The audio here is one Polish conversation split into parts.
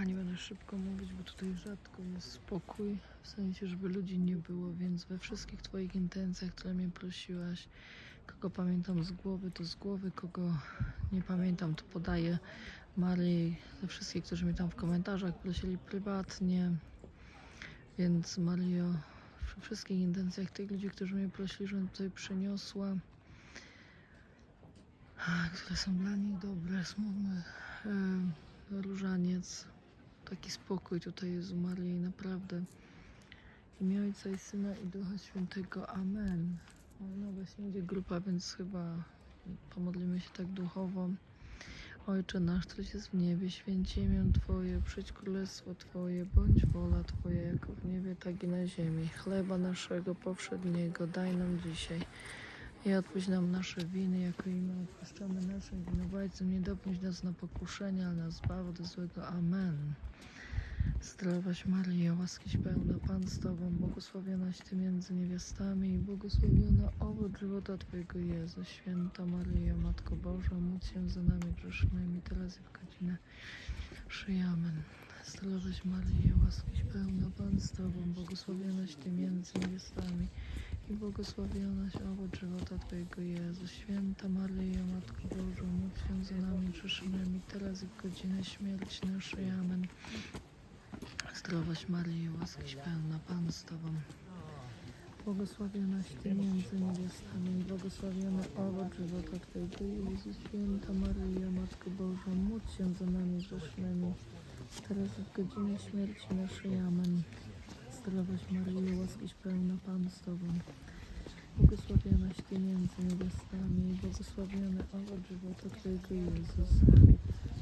kochani, będę szybko mówić, bo tutaj rzadko jest spokój, w sensie, żeby ludzi nie było, więc we wszystkich Twoich intencjach, które mnie prosiłaś, kogo pamiętam z głowy, to z głowy, kogo nie pamiętam, to podaję Marii, ze wszystkich, którzy mnie tam w komentarzach prosili prywatnie, więc Mario, we wszystkich intencjach tych ludzi, którzy mnie prosili, żebym tutaj przyniosła, które są dla nich dobre, smutne, e, różaniec, taki spokój tutaj jest u Maryi, naprawdę. W imię Ojca i Syna i Ducha Świętego. Amen. No właśnie idzie grupa, więc chyba pomodlimy się tak duchowo. Ojcze nasz, któryś jest w niebie, święci imię Twoje, przyjdź królestwo Twoje, bądź wola Twoja, jako w niebie, tak i na ziemi. Chleba naszego powszedniego daj nam dzisiaj. I odpuść nam nasze winy, jako i my odpuszczamy naszym winowajcom. Nie dopuść nas na pokuszenie, ale nas zbaw od złego. Amen. Zdrowaś Maryjo, łaskiś pełna, Pan z Tobą, błogosławionaś Ty między niewiastami i błogosławiona owoc żywota Twojego Jezus. Święta Maryjo, Matko Boża, módl się za nami grzesznymi, teraz i w godzinę szyj. Amen. Zdrowaś Maryjo, łaskiś pełna, Pan z Tobą, błogosławionaś Ty między niewiastami i błogosławionaś owoc żywota Twojego Jezus. Święta Maryjo, Matko Boża, módl się za nami grzesznymi, teraz i w godzinę śmierci naszej. Amen. Zdrowaś Maryjo, łaskiś pełna, Pan z Tobą. Błogosławionaś Ty między niewiastami błogosławiony owoc żywota Twojego Jezus. Święta Maryjo, Matko Boża, módl się za nami grzesznymi, teraz w godzinę śmierci naszej. Amen. Zdrowaś Maryjo, łaskiś pełna, Pan z Tobą. Błogosławionaś Ty między niewiastami błogosławiony owoc żywota Twojego Jezus.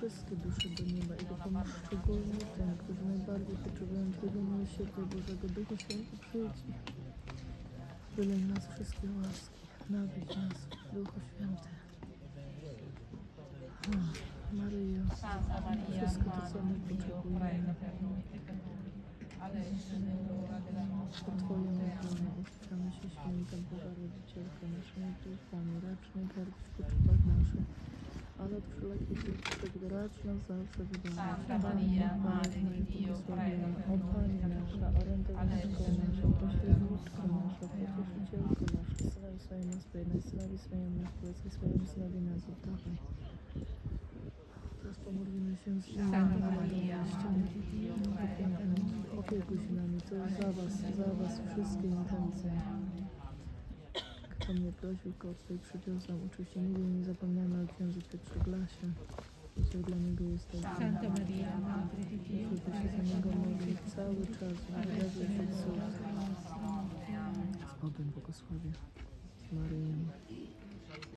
wszystkie dusze do nieba i dopomóż szczególnie tym, którzy najbardziej potrzebują Twojego miłosierdzia Bożego. Duchu Święty, przyjdź i wylej nas wszystkie łaski, nawiedź nas, Duchu Święty. O, Maryjo, wszystko to, co my potrzebujemy, po Twoją ochronę uciekamy się święta Boża Rodzicielka naszymi duchami, racz nie gardzić w potrzebach naszych, wszelakich ucieczek racz nas zawsze wybawić. Maria, Panna Matko i błogosławiona, o Pani nasza, orędowniczko nasza, pośredniczko nasza, pocieszycielko nasza, Synowi swojemu zbiernej, Synowi swojemu na królestwie swojemu, Synowi oddawaj. Teraz pomodlimy się z prego Opiekuj się nami, to za Was, za Was wszystkie intencje. Kto mnie prosił, tutaj przywiozłam. Oczywiście nigdy nie zapomniano o księdzu Piotrze Glasie. Co dla niego jest tak Santa Maria, Madre di Dio, żeby się za niego modlić cały czas, w wyrazie cud. Z Bogiem błogosławię. Maryjo,